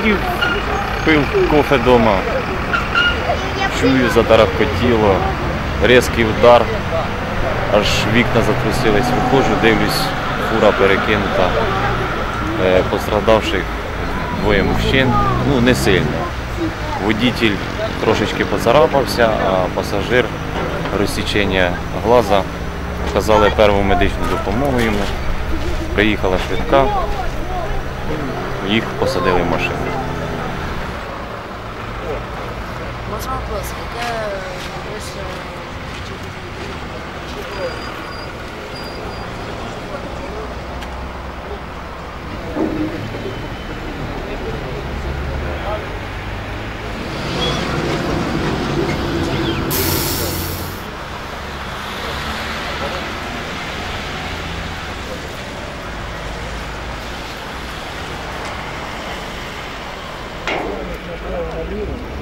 Сидів, пив кофе вдома, чую, затарахкотіло, різкий удар, аж вікна затрусились, виходжу, дивлюсь, фура перекинута, е, пострадавших двоє мужчин, ну не сильно. Водитель трошечки поцарапався, а пасажир розсічення глаза. Вказали перву медичну допомогу йому. Приїхала швидка, їх посадили в машину. Можна вопрос? яке выше do them.